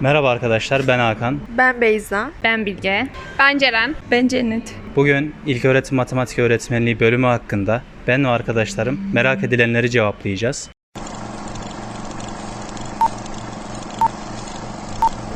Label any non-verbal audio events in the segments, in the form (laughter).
Merhaba arkadaşlar ben Hakan. Ben Beyza. Ben Bilge. Ben Ceren. Ben Cennet. Bugün İlköğretim Matematik Öğretmenliği bölümü hakkında ben ve arkadaşlarım merak edilenleri cevaplayacağız.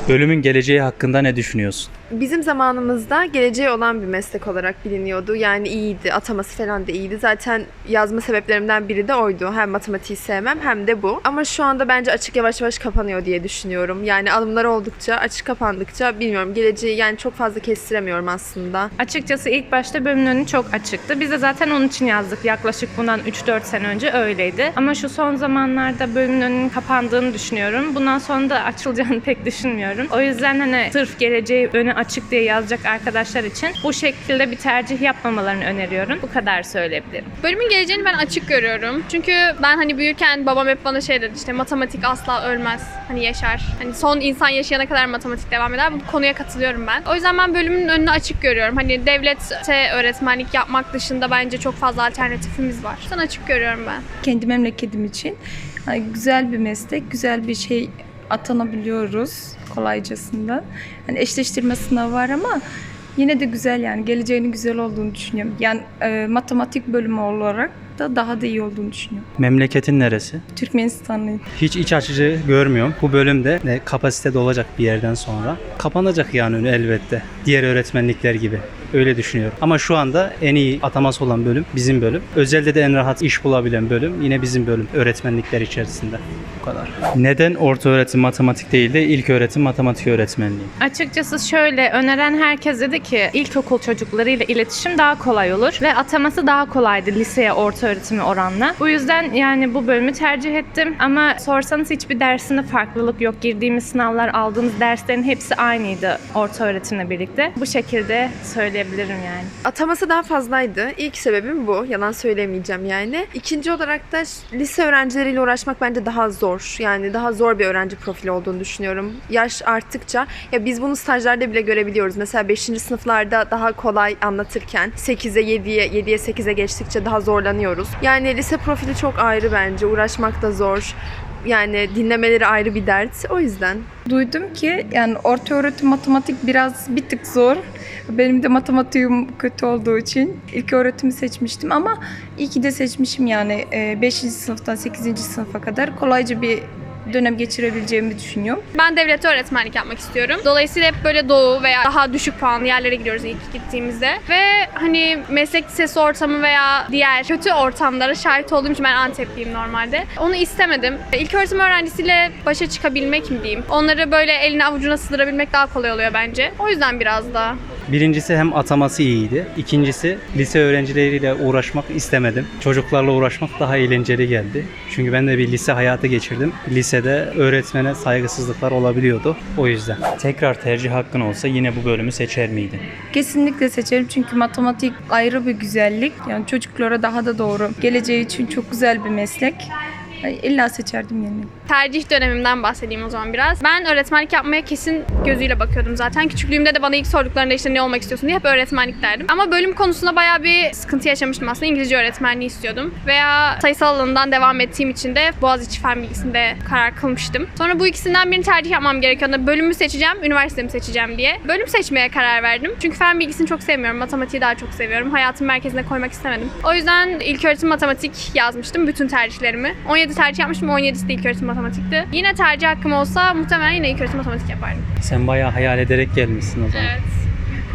Bölümün geleceği hakkında ne düşünüyorsun? Bizim zamanımızda geleceği olan bir meslek olarak biliniyordu. Yani iyiydi, ataması falan da iyiydi. Zaten yazma sebeplerimden biri de oydu. Hem matematiği sevmem hem de bu. Ama şu anda bence açık yavaş yavaş kapanıyor diye düşünüyorum. Yani alımlar oldukça, açık kapandıkça bilmiyorum. Geleceği yani çok fazla kestiremiyorum aslında. Açıkçası ilk başta bölümün önü çok açıktı. Biz de zaten onun için yazdık. Yaklaşık bundan 3-4 sene önce öyleydi. Ama şu son zamanlarda bölümün önünün kapandığını düşünüyorum. Bundan sonra da açılacağını (laughs) pek düşünmüyorum. O yüzden hani sırf geleceği açık diye yazacak arkadaşlar için bu şekilde bir tercih yapmamalarını öneriyorum. Bu kadar söyleyebilirim. Bölümün geleceğini ben açık görüyorum. Çünkü ben hani büyürken babam hep bana şey dedi işte matematik asla ölmez. Hani yaşar. Hani son insan yaşayana kadar matematik devam eder. Bu konuya katılıyorum ben. O yüzden ben bölümün önünü açık görüyorum. Hani devlette öğretmenlik yapmak dışında bence çok fazla alternatifimiz var. Sen açık görüyorum ben. Kendi memleketim için hani güzel bir meslek, güzel bir şey atanabiliyoruz kolaycasından. Hani eşleştirme sınavı var ama yine de güzel yani geleceğinin güzel olduğunu düşünüyorum. Yani e, matematik bölümü olarak da daha da iyi olduğunu düşünüyorum. Memleketin neresi? Türkmenistanlıyım. Hiç iç açıcı görmüyorum. Bu bölümde ne kapasitede olacak bir yerden sonra. Kapanacak yani elbette. Diğer öğretmenlikler gibi. Öyle düşünüyorum. Ama şu anda en iyi ataması olan bölüm bizim bölüm. Özelde de en rahat iş bulabilen bölüm yine bizim bölüm. Öğretmenlikler içerisinde. Bu kadar. Neden orta öğretim matematik değil de ilk öğretim matematik öğretmenliği? Açıkçası şöyle öneren herkes dedi ki ilkokul çocuklarıyla iletişim daha kolay olur ve ataması daha kolaydı liseye orta öğretimi oranla. Bu yüzden yani bu bölümü tercih ettim ama sorsanız hiçbir dersinde farklılık yok. Girdiğimiz sınavlar aldığımız derslerin hepsi aynıydı orta öğretimle birlikte. Bu şekilde söyleyebilirim yani. Ataması daha fazlaydı. İlk sebebim bu. Yalan söylemeyeceğim yani. İkinci olarak da lise öğrencileriyle uğraşmak bence daha zor. Yani daha zor bir öğrenci profili olduğunu düşünüyorum. Yaş arttıkça ya biz bunu stajlarda bile görebiliyoruz. Mesela 5. sınıflarda daha kolay anlatırken 8'e 7'ye 7'ye 8'e geçtikçe daha zorlanıyoruz. Yani lise profili çok ayrı bence. Uğraşmak da zor. Yani dinlemeleri ayrı bir dert. O yüzden Duydum ki yani orta öğretim matematik biraz bir tık zor. Benim de matematiğim kötü olduğu için ilk öğretimi seçmiştim ama iyi ki de seçmişim yani 5. sınıftan 8. sınıfa kadar kolayca bir dönem geçirebileceğimi düşünüyorum. Ben devlette öğretmenlik yapmak istiyorum. Dolayısıyla hep böyle doğu veya daha düşük puanlı yerlere gidiyoruz ilk gittiğimizde. Ve hani meslek lisesi ortamı veya diğer kötü ortamlara şahit olduğum için ben Antepliyim normalde. Onu istemedim. İlk öğretim öğrencisiyle başa çıkabilmek mi diyeyim. Onları böyle eline avucuna sığdırabilmek daha kolay oluyor bence. O yüzden biraz da. Birincisi hem ataması iyiydi. İkincisi lise öğrencileriyle uğraşmak istemedim. Çocuklarla uğraşmak daha eğlenceli geldi. Çünkü ben de bir lise hayatı geçirdim. Lisede öğretmene saygısızlıklar olabiliyordu. O yüzden. Tekrar tercih hakkın olsa yine bu bölümü seçer miydin? Kesinlikle seçerim çünkü matematik ayrı bir güzellik. Yani çocuklara daha da doğru. Geleceği için çok güzel bir meslek. Yani illa seçerdim yani. Tercih dönemimden bahsedeyim o zaman biraz. Ben öğretmenlik yapmaya kesin gözüyle bakıyordum zaten. Küçüklüğümde de bana ilk sorduklarında işte ne olmak istiyorsun diye hep öğretmenlik derdim. Ama bölüm konusunda bayağı bir sıkıntı yaşamıştım aslında. İngilizce öğretmenliği istiyordum. Veya sayısal alanından devam ettiğim için de Boğaziçi Fen Bilgisi'nde karar kılmıştım. Sonra bu ikisinden birini tercih yapmam gerekiyordu. Bölümü seçeceğim, üniversitemi seçeceğim diye. Bölüm seçmeye karar verdim. Çünkü fen bilgisini çok sevmiyorum. Matematiği daha çok seviyorum. Hayatın merkezine koymak istemedim. O yüzden ilköğretim matematik yazmıştım bütün tercihlerimi. 17 tercih yapmıştım. 17'si de ilköğretim matematikti. Yine tercih hakkım olsa muhtemelen yine ilköğretim matematik yapardım. Sen bayağı hayal ederek gelmişsin o zaman. Evet.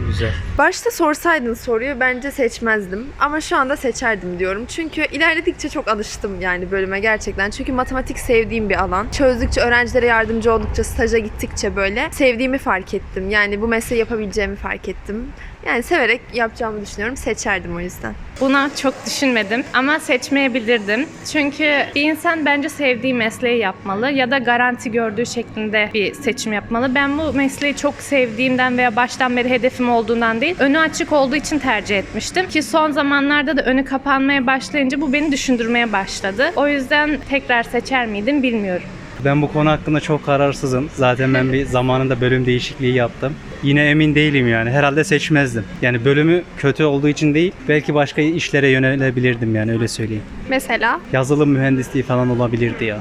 Güzel. Başta sorsaydın soruyu bence seçmezdim. Ama şu anda seçerdim diyorum. Çünkü ilerledikçe çok alıştım yani bölüme gerçekten. Çünkü matematik sevdiğim bir alan. Çözdükçe, öğrencilere yardımcı oldukça, staja gittikçe böyle sevdiğimi fark ettim. Yani bu mesleği yapabileceğimi fark ettim. Yani severek yapacağımı düşünüyorum. Seçerdim o yüzden. Buna çok düşünmedim ama seçmeyebilirdim. Çünkü bir insan bence sevdiği mesleği yapmalı ya da garanti gördüğü şeklinde bir seçim yapmalı. Ben bu mesleği çok sevdiğimden veya baştan beri hedefim olduğundan değil, önü açık olduğu için tercih etmiştim. Ki son zamanlarda da önü kapanmaya başlayınca bu beni düşündürmeye başladı. O yüzden tekrar seçer miydim bilmiyorum. Ben bu konu hakkında çok kararsızım. Zaten ben bir zamanında bölüm değişikliği yaptım. Yine emin değilim yani. Herhalde seçmezdim. Yani bölümü kötü olduğu için değil, belki başka işlere yönelebilirdim yani öyle söyleyeyim. Mesela Yazılım mühendisliği falan olabilirdi ya.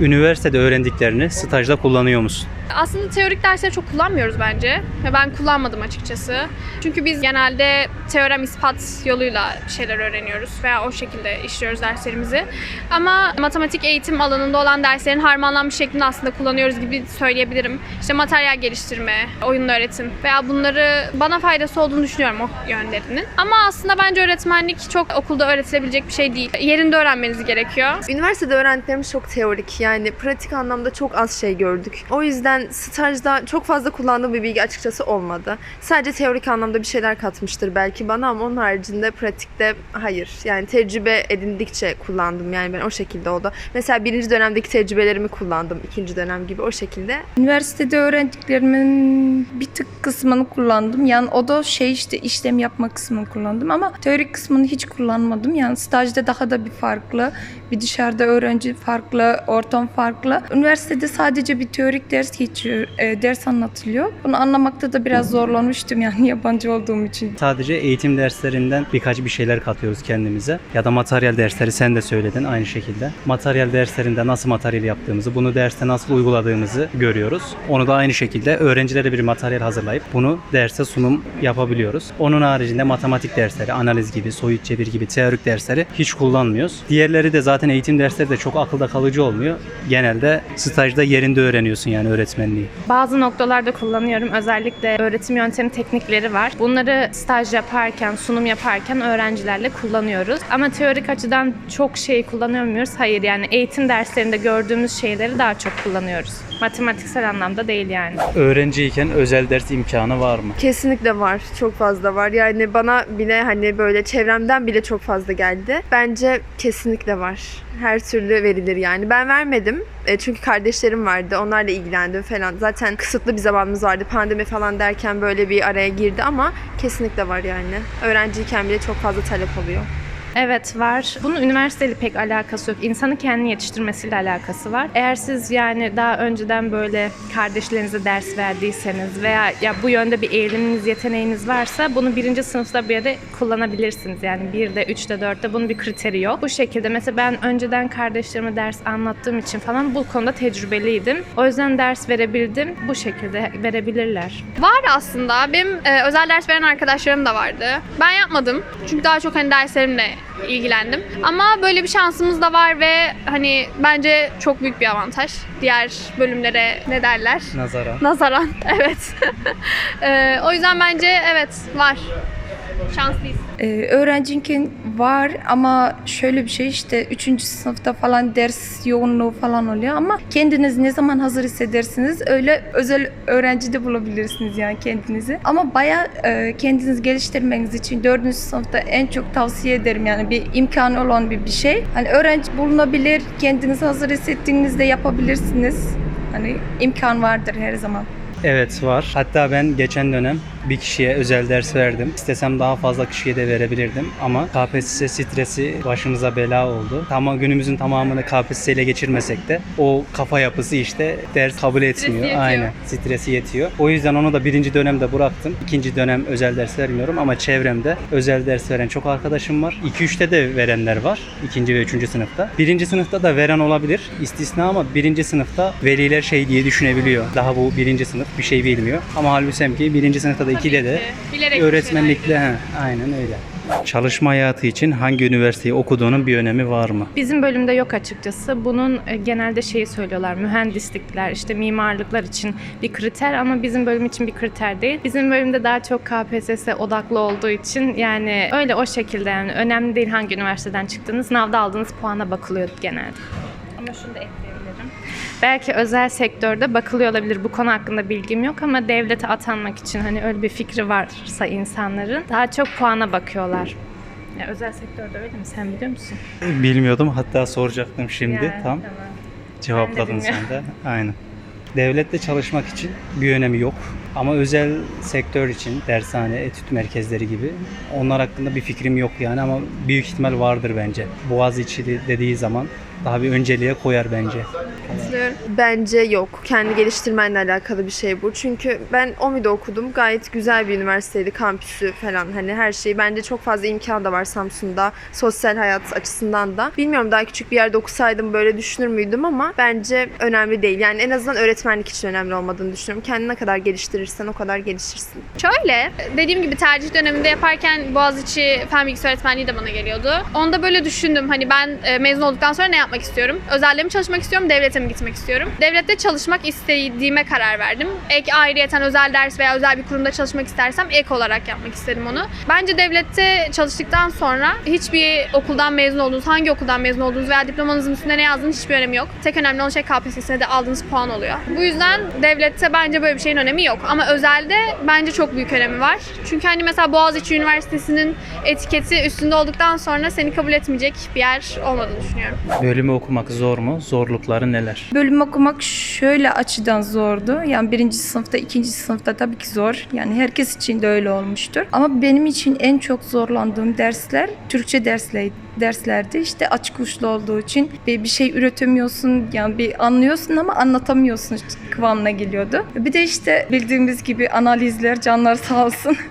Üniversitede öğrendiklerini stajda kullanıyor musun? Aslında teorik dersleri çok kullanmıyoruz bence. Ve ben kullanmadım açıkçası. Çünkü biz genelde teorem ispat yoluyla şeyler öğreniyoruz veya o şekilde işliyoruz derslerimizi. Ama matematik eğitim alanında olan derslerin harmanlanmış şeklinde aslında kullanıyoruz gibi söyleyebilirim. İşte materyal geliştirme, oyun öğretim veya bunları bana faydası olduğunu düşünüyorum o yönlerinin. Ama aslında bence öğretmenlik çok okulda öğretilebilecek bir şey değil. Yerinde öğrenmeniz gerekiyor. Üniversitede öğrendiklerimiz çok teorik. Yani pratik anlamda çok az şey gördük. O yüzden stajda çok fazla kullandığım bir bilgi açıkçası olmadı. Sadece teorik anlamda bir şeyler katmıştır belki bana ama onun haricinde pratikte hayır. Yani tecrübe edindikçe kullandım. Yani ben o şekilde oldu. Mesela birinci dönemdeki tecrübelerimi kullandım. ikinci dönem gibi o şekilde. Üniversitede öğrendiklerimin bir tık kısmını kullandım. Yani o da şey işte işlem yapma kısmını kullandım ama teorik kısmını hiç kullanmadım. Yani stajda daha da bir farklı. Bir dışarıda öğrenci farklı, ortam farklı. Üniversitede sadece bir teorik ders geçiyor, e, ders anlatılıyor. Bunu anlamakta da biraz zorlanmıştım yani (laughs) yabancı olduğum için. Sadece eğitim derslerinden birkaç bir şeyler katıyoruz kendimize. Ya da materyal dersleri sen de söyledin aynı şekilde. Materyal derslerinde nasıl materyal yaptığımızı, bunu derste nasıl uyguladığımızı görüyoruz. Onu da aynı şekilde öğrencilere bir materyal hazırlayıp bunu derse sunum yapabiliyoruz. Onun haricinde matematik dersleri, analiz gibi, soyut cebir gibi teorik dersleri hiç kullanmıyoruz. Diğerleri de zaten eğitim dersleri de çok akılda kalıcı olmuyor. Genelde stajda yerinde öğreniyorsun yani öğretmenliği. Bazı noktalarda kullanıyorum. Özellikle öğretim yöntemi teknikleri var. Bunları staj yaparken, sunum yaparken öğrencilerle kullanıyoruz. Ama teorik açıdan çok şey kullanıyor? Hayır yani eğitim derslerinde gördüğümüz şeyleri daha çok kullanıyoruz. Matematiksel anlamda değil yani. Öğrenciyken özel ders imkanı var mı? Kesinlikle var. Çok fazla var. Yani bana bile hani böyle çevremden bile çok fazla geldi. Bence kesinlikle var. Her türlü verilir yani. Ben vermedim. E, çünkü kardeşlerim vardı. Onlarla ilgilendim falan. Zaten kısıtlı bir zamanımız vardı. Pandemi falan derken böyle bir araya girdi ama kesinlikle var yani. Öğrenciyken bile çok fazla talep oluyor. Evet var. Bunun üniversiteyle pek alakası yok. İnsanın kendini yetiştirmesiyle alakası var. Eğer siz yani daha önceden böyle kardeşlerinize ders verdiyseniz veya ya bu yönde bir eğiliminiz, yeteneğiniz varsa bunu birinci sınıfta bir yere kullanabilirsiniz. Yani bir de, üçte, dörtte bunun bir kriteri yok. Bu şekilde mesela ben önceden kardeşlerime ders anlattığım için falan bu konuda tecrübeliydim. O yüzden ders verebildim. Bu şekilde verebilirler. Var aslında. Benim e, özel ders veren arkadaşlarım da vardı. Ben yapmadım. Çünkü daha çok hani derslerimle ilgilendim. Ama böyle bir şansımız da var ve hani bence çok büyük bir avantaj. Diğer bölümlere ne derler? Nazara. Nazaran. (laughs) Evet. (laughs) E, o yüzden bence evet var. Şanslıyız. Ee, öğrenciyken var ama şöyle bir şey işte 3. sınıfta falan ders yoğunluğu falan oluyor ama kendiniz ne zaman hazır hissedersiniz öyle özel öğrenci de bulabilirsiniz yani kendinizi. Ama baya kendinizi geliştirmeniz için 4. sınıfta en çok tavsiye ederim yani bir imkanı olan bir, bir şey. Hani öğrenci bulunabilir, kendinizi hazır hissettiğinizde yapabilirsiniz. Hani imkan vardır her zaman. Evet var. Hatta ben geçen dönem bir kişiye özel ders verdim. İstesem daha fazla kişiye de verebilirdim ama KPSS stresi başımıza bela oldu. Ama günümüzün tamamını KPSS ile geçirmesek de o kafa yapısı işte ders kabul etmiyor. yetiyor. Aynen. Stresi yetiyor. O yüzden onu da birinci dönemde bıraktım. İkinci dönem özel ders vermiyorum ama çevremde özel ders veren çok arkadaşım var. 2-3'te de verenler var. ikinci ve üçüncü sınıfta. Birinci sınıfta da veren olabilir. İstisna ama birinci sınıfta veliler şey diye düşünebiliyor. Daha bu birinci sınıf bir şey bilmiyor. Ama halbuki ki birinci sınıfta da ikide de. Bilerek öğretmenlikle he, aynen öyle. Çalışma hayatı için hangi üniversiteyi okuduğunun bir önemi var mı? Bizim bölümde yok açıkçası. Bunun e, genelde şeyi söylüyorlar. Mühendislikler, işte mimarlıklar için bir kriter ama bizim bölüm için bir kriter değil. Bizim bölümde daha çok KPSS odaklı olduğu için yani öyle o şekilde yani önemli değil hangi üniversiteden çıktığınız, sınavda aldığınız puana bakılıyor genelde. Ama şunu da ekleyebilirim. Belki özel sektörde bakılıyor olabilir. Bu konu hakkında bilgim yok ama devlete atanmak için hani öyle bir fikri varsa insanların daha çok puana bakıyorlar. Ya özel sektörde öyle mi? Sen biliyor musun? Bilmiyordum hatta soracaktım şimdi Ya, tam cevapladın Ben de sen de. (laughs) Aynen. Devlette çalışmak için bir önemi yok. Ama özel sektör için dershane, etüt merkezleri gibi onlar hakkında bir fikrim yok yani ama büyük ihtimal vardır bence. Boğaziçi dediği zaman daha bir önceliğe koyar bence. Katılıyorum. Bence yok. Kendi geliştirmenle alakalı bir şey bu. Çünkü ben OMİ'de okudum. Gayet güzel bir üniversiteydi. Kampüsü falan hani her şey. Bence çok fazla imkan da var Samsun'da. Sosyal hayat açısından da. Bilmiyorum daha küçük bir yerde okusaydım böyle düşünür müydüm ama bence önemli değil. Yani en azından öğretmenlik için önemli olmadığını düşünüyorum. Kendine kadar geliştirirsen o kadar gelişirsin. Şöyle, dediğim gibi tercih döneminde yaparken Boğaziçi Fen Bilgisi Öğretmenliği de bana geliyordu. Onda böyle düşündüm hani ben e, mezun olduktan sonra ne yapmak istiyorum? Özelde mi çalışmak istiyorum, devlete mi gitmek istiyorum? Devlette çalışmak istediğime karar verdim. Ek ayrıyeten özel ders veya özel bir kurumda çalışmak istersem ek olarak yapmak istedim onu. Bence devlette çalıştıktan sonra hiçbir okuldan mezun olduğunuz, hangi okuldan mezun olduğunuz veya diplomanızın üstünde ne yazdığınız hiçbir önemi yok. Tek önemli olan şey KPSS'de aldığınız puan oluyor. Bu yüzden devlette bence böyle bir şeyin önemi yok. Ama özelde bence çok büyük önemi var. Çünkü hani mesela Boğaziçi Üniversitesi'nin etiketi üstünde olduktan sonra seni kabul etmeyecek bir yer olmadığını düşünüyorum. Bölümü okumak zor mu? Zorlukları neler? Bölüm okumak şöyle açıdan zordu. Yani birinci sınıfta, ikinci sınıfta tabii ki zor. Yani herkes için de öyle olmuştur. Ama benim için en çok zorlandığım dersler Türkçe dersleri derslerdi. İşte açık uçlu olduğu için bir, bir şey üretemiyorsun yani bir anlıyorsun ama anlatamıyorsun işte kıvamına geliyordu. Bir de işte bildiğimiz gibi analizler canlar sağ olsun. (laughs)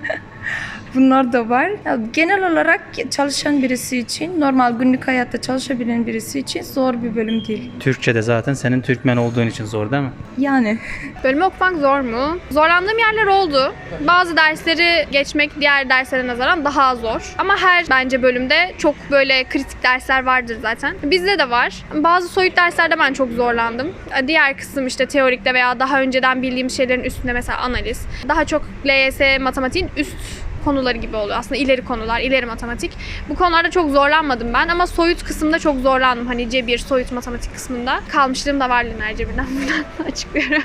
Bunlar da var. Ya genel olarak çalışan birisi için, normal günlük hayatta çalışabilen birisi için zor bir bölüm değil. Türkçe'de zaten senin Türkmen olduğun için zor değil mi? Yani Bölümü okumak zor mu? Zorlandığım yerler oldu. Bazı dersleri geçmek diğer derslere nazaran daha zor. Ama her bence bölümde çok böyle kritik dersler vardır zaten. Bizde de var. Bazı soyut derslerde ben çok zorlandım. Diğer kısım işte teorikte veya daha önceden bildiğim şeylerin üstünde mesela analiz. Daha çok LYS matematiğin üst konuları gibi oluyor. Aslında ileri konular, ileri matematik. Bu konularda çok zorlanmadım ben ama soyut kısımda çok zorlandım. Hani cebir, soyut matematik kısmında. Kalmışlığım da var lineer cebirden (laughs) buradan açıklıyorum.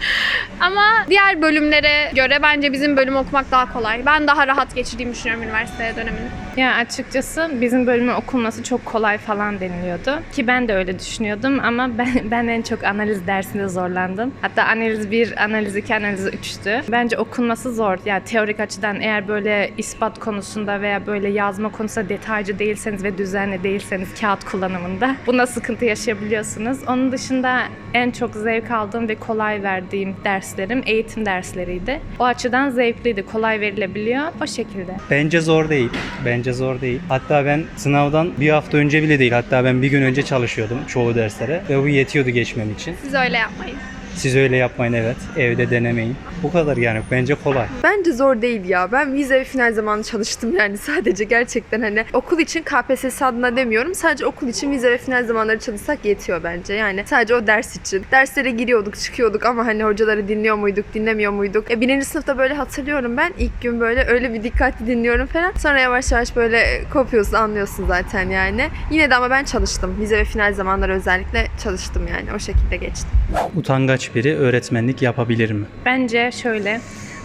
(laughs) ama diğer bölümlere göre bence bizim bölüm okumak daha kolay. Ben daha rahat geçirdiğimi düşünüyorum üniversite dönemini. Ya açıkçası bizim bölümün okunması çok kolay falan deniliyordu. Ki ben de öyle düşünüyordum ama (laughs) ben, ben en çok analiz dersinde zorlandım. Hatta analiz 1, analiz 2, analiz 3'tü. Bence okunması zor. Yani teorik açıdan eğer böyle ispat konusunda veya böyle yazma konusunda detaycı değilseniz ve düzenli değilseniz kağıt kullanımında (laughs) buna sıkıntı yaşayabiliyorsunuz. Onun dışında en çok zevk aldığım ve kolay verdiğim derslerim eğitim dersleriydi. O açıdan zevkliydi, kolay verilebiliyor. O şekilde. Bence zor değil. Bence zor değil. Hatta ben sınavdan bir hafta önce bile değil. Hatta ben bir gün önce çalışıyordum çoğu derslere. Ve bu yetiyordu geçmem için. Siz öyle yapmayın. Siz öyle yapmayın evet. Evde denemeyin. Bu kadar yani. Bence kolay. Bence zor değil ya. Ben vize ve final zamanı çalıştım yani (laughs) sadece gerçekten hani okul için KPSS adına demiyorum. Sadece okul için vize ve final zamanları çalışsak yetiyor bence. Yani sadece o ders için. Derslere giriyorduk, çıkıyorduk ama hani hocaları dinliyor muyduk, dinlemiyor muyduk? E, birinci sınıfta böyle hatırlıyorum ben. ilk gün böyle öyle bir dikkatli dinliyorum falan. Sonra yavaş yavaş böyle kopuyorsun, anlıyorsun zaten yani. Yine de ama ben çalıştım. Vize ve final zamanları özellikle çalıştım yani. O şekilde geçtim. Utangaç biri öğretmenlik yapabilir mi? Bence şöyle,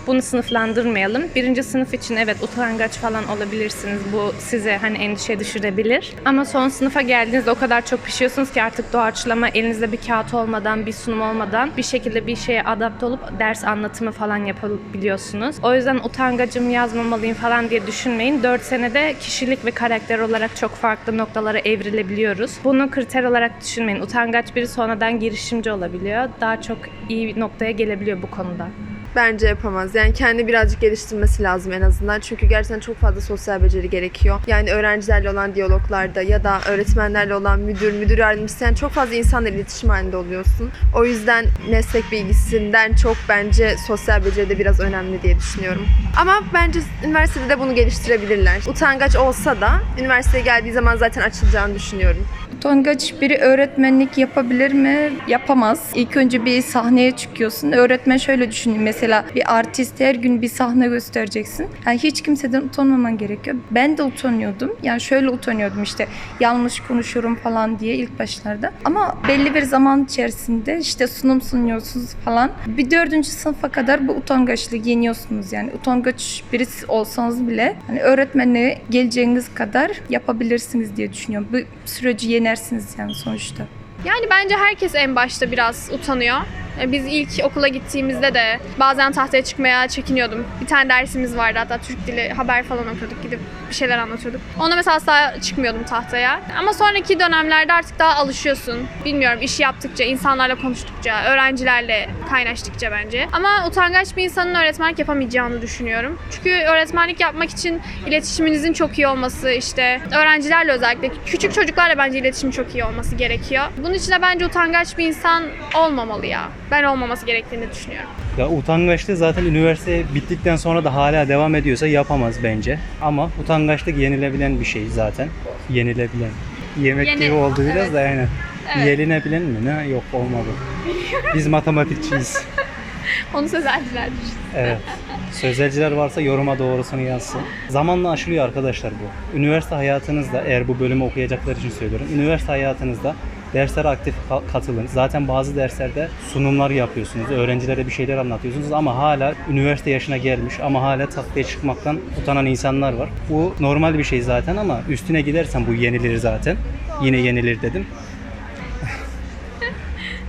bunu sınıflandırmayalım. Birinci sınıf için evet utangaç falan olabilirsiniz. Bu size hani endişe düşürebilir. Ama son sınıfa geldiğinizde o kadar çok pişiyorsunuz ki artık doğaçlama elinizde bir kağıt olmadan, bir sunum olmadan bir şekilde bir şeye adapte olup ders anlatımı falan yapabiliyorsunuz. O yüzden utangacım yazmamalıyım falan diye düşünmeyin. 4 senede kişilik ve karakter olarak çok farklı noktalara evrilebiliyoruz. Bunu kriter olarak düşünmeyin. Utangaç biri sonradan girişimci olabiliyor. Daha çok iyi noktaya gelebiliyor bu konuda. Bence yapamaz. Yani kendi birazcık geliştirmesi lazım en azından. Çünkü gerçekten çok fazla sosyal beceri gerekiyor. Yani öğrencilerle olan diyaloglarda ya da öğretmenlerle olan müdür, müdür yardımcısı yani çok fazla insanla iletişim halinde oluyorsun. O yüzden meslek bilgisinden çok bence sosyal beceri de biraz önemli diye düşünüyorum. Ama bence üniversitede de bunu geliştirebilirler. Utangaç olsa da üniversiteye geldiği zaman zaten açılacağını düşünüyorum. Utangaç biri öğretmenlik yapabilir mi? Yapamaz. İlk önce bir sahneye çıkıyorsun. Öğretmen şöyle düşünün mesela bir artist her gün bir sahne göstereceksin. Yani hiç kimseden utanmaman gerekiyor. Ben de utanıyordum. Yani şöyle utanıyordum işte yanlış konuşuyorum falan diye ilk başlarda. Ama belli bir zaman içerisinde işte sunum sunuyorsunuz falan. Bir dördüncü sınıfa kadar bu utangaçlığı yeniyorsunuz yani. Utangaç birisi olsanız bile hani öğretmenliğe geleceğiniz kadar yapabilirsiniz diye düşünüyorum. Bu süreci yenersiniz yani sonuçta. Yani bence herkes en başta biraz utanıyor. E, Biz ilk okula gittiğimizde de bazen tahtaya çıkmaya çekiniyordum. Bir tane dersimiz vardı hatta Türk dili haber falan okuyorduk gidip bir şeyler anlatıyorduk. Ona mesela asla çıkmıyordum tahtaya. Ama sonraki dönemlerde artık daha alışıyorsun. Bilmiyorum iş yaptıkça, insanlarla konuştukça, öğrencilerle kaynaştıkça bence. Ama utangaç bir insanın öğretmenlik yapamayacağını düşünüyorum. Çünkü öğretmenlik yapmak için iletişiminizin çok iyi olması, işte öğrencilerle özellikle küçük çocuklarla bence iletişim çok iyi olması gerekiyor. Bunun için de bence utangaç bir insan olmamalı ya. Ben olmaması gerektiğini düşünüyorum. Ya utangaçlık zaten üniversite bittikten sonra da hala devam ediyorsa yapamaz bence. Ama utangaçlık yenilebilen bir şey zaten. Yenilebilen. Yemek Yeni- gibi oldu biraz evet. da aynen. Evet. Yenilebilen mi? Ne? Yok olmadı. Biz matematikçiyiz. (laughs) Onu sözelciler düşünsün. Evet. Sözelciler varsa yoruma doğrusunu yazsın. Zamanla aşılıyor arkadaşlar bu. Üniversite hayatınızda eğer bu bölümü okuyacaklar için söylüyorum. Üniversite hayatınızda derslere aktif ka- katılın. Zaten bazı derslerde sunumlar yapıyorsunuz. Öğrencilere bir şeyler anlatıyorsunuz ama hala üniversite yaşına gelmiş ama hala tahtaya çıkmaktan utanan insanlar var. Bu normal bir şey zaten ama üstüne gidersen bu yenilir zaten. Yine yenilir dedim. (laughs)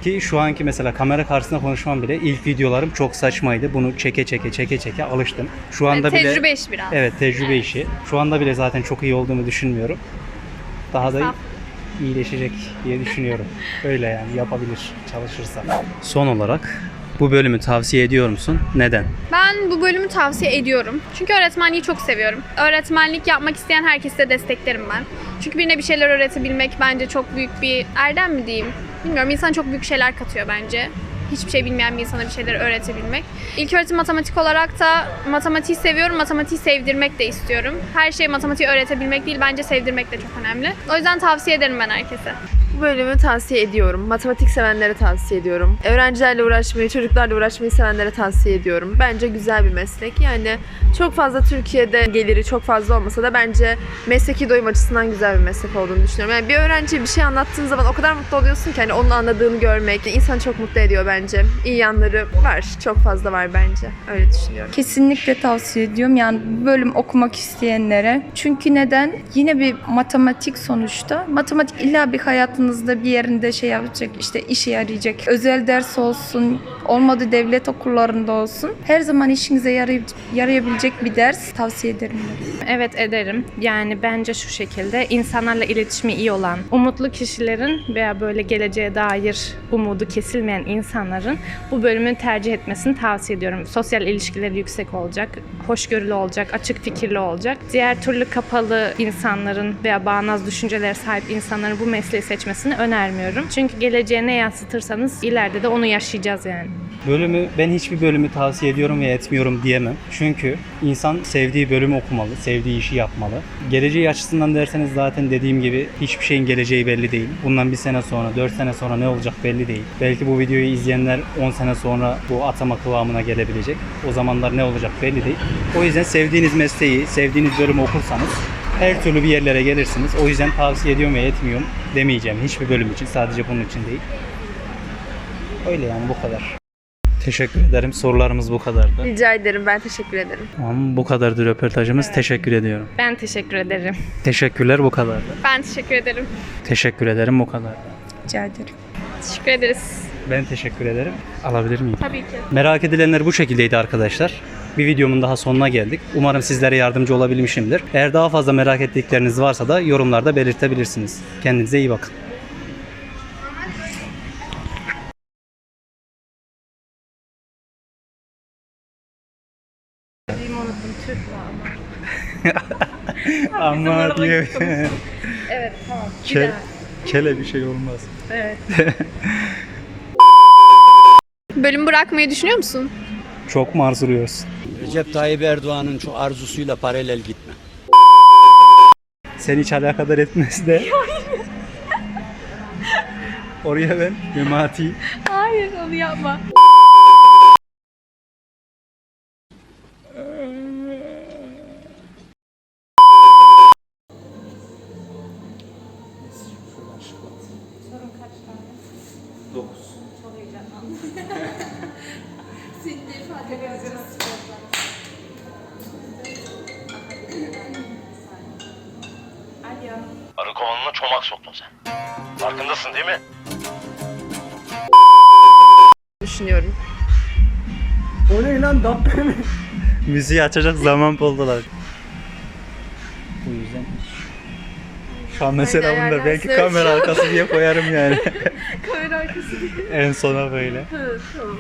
Ki şu anki mesela kamera karşısında konuşmam bile ilk videolarım çok saçmaydı. Bunu çeke çeke çeke çeke alıştım. Şu anda bile Tecrübe işi biraz. Evet, tecrübe işi. Şu anda bile zaten çok iyi olduğumu düşünmüyorum. Daha da. İyileşecek diye düşünüyorum. Öyle yani yapabilir çalışırsa. Son olarak bu bölümü tavsiye ediyor musun? Neden? Ben bu bölümü tavsiye ediyorum. Çünkü öğretmenliği çok seviyorum. Öğretmenlik yapmak isteyen herkese de desteklerim ben. Çünkü birine bir şeyler öğretebilmek bence çok büyük bir erdem mi diyeyim? Bilmiyorum insan çok büyük şeyler katıyor bence. Hiçbir şey bilmeyen bir insana bir şeyler öğretebilmek. İlk öğretim matematik olarak da matematiği seviyorum, matematiği sevdirmek de istiyorum. Her şeyi matematiği öğretebilmek değil, bence sevdirmek de çok önemli. O yüzden tavsiye ederim ben herkese. Bu bölümü tavsiye ediyorum. Matematik sevenlere tavsiye ediyorum. Öğrencilerle uğraşmayı, çocuklarla uğraşmayı sevenlere tavsiye ediyorum. Bence güzel bir meslek. Yani çok fazla Türkiye'de geliri çok fazla olmasa da bence mesleki doyum açısından güzel bir meslek olduğunu düşünüyorum. Yani bir öğrenciye bir şey anlattığın zaman o kadar mutlu oluyorsun ki hani onun anladığını görmek insanı çok mutlu ediyor bence. İyi yanları var. Çok fazla var bence. Öyle düşünüyorum. Kesinlikle tavsiye ediyorum yani bu bölüm okumak isteyenlere. Çünkü neden? Yine bir matematik sonuçta. Matematik illa bir hayatınızda bir yerinde şey yapacak, işte işe yarayacak. Özel ders olsun, olmadı devlet okullarında olsun. Her zaman işinize yarayıp, yarayabilecek bir ders tavsiye ederim. Evet ederim. Yani bence şu şekilde insanlarla iletişimi iyi olan, umutlu kişilerin veya böyle geleceğe dair umudu kesilmeyen insanların bu bölümü tercih etmesini tavsiye ediyorum. Sosyal ilişkileri yüksek olacak, hoşgörülü olacak, açık fikirli olacak. Diğer türlü kapalı insanların veya bağnaz düşüncelere sahip insanların bu mesleği seçmesini önermiyorum. Çünkü geleceğe ne yansıtırsanız ileride de onu yaşayacağız yani. Bölümü ben hiçbir bölümü tavsiye ediyorum ve etmiyorum diyemem. Çünkü insan sevdiği bölümü okumalı, sevdiği işi yapmalı. Geleceği açısından derseniz zaten dediğim gibi hiçbir şeyin geleceği belli değil. Bundan bir sene sonra, dört sene sonra ne olacak belli değil. Belki bu videoyu izleyenler 10 sene sonra bu atama kıvamına gelebilecek. O zamanlar ne olacak belli değil. O yüzden sevdiğiniz mesleği, sevdiğiniz bölümü okursanız her türlü bir yerlere gelirsiniz. O yüzden tavsiye ediyorum ve etmiyorum demeyeceğim. Hiçbir bölüm için, sadece bunun için değil. Öyle yani bu kadar. Teşekkür ederim. Sorularımız bu kadardı. Rica ederim. Ben teşekkür ederim. Tamam bu kadardı röportajımız. Teşekkür ediyorum. Ben teşekkür ederim. Teşekkürler bu kadardı. Ben teşekkür ederim. Teşekkür ederim bu kadardı. Rica ederim. Teşekkür ederiz. Ben teşekkür ederim. Alabilir miyim? Tabii ki. Merak edilenler bu şekildeydi arkadaşlar. Bir videomun daha sonuna geldik. Umarım sizlere yardımcı olabilmişimdir. Eğer daha fazla merak ettikleriniz varsa da yorumlarda belirtebilirsiniz. Kendinize iyi bakın. Ama diye. (laughs) Evet tamam. Kel, kele bir şey olmaz. Evet. (laughs) Bölüm bırakmayı düşünüyor musun? Çok mu arzuluyorsun? Recep Tayyip Erdoğan'ın şu arzusuyla paralel gitme. Seni hiç alakadar etmez de. (laughs) Oraya ben Memati. Hayır onu yapma. Farkındasın değil mi? düşünüyorum. O ne lan Dabbe mi? Müziği açacak zaman buldular. Bu yüzden şu an mesela Aynen, bunu da belki kamera arkası diye koyarım yani. (laughs) Kamera arkası. en sona böyle. Evet, tamam.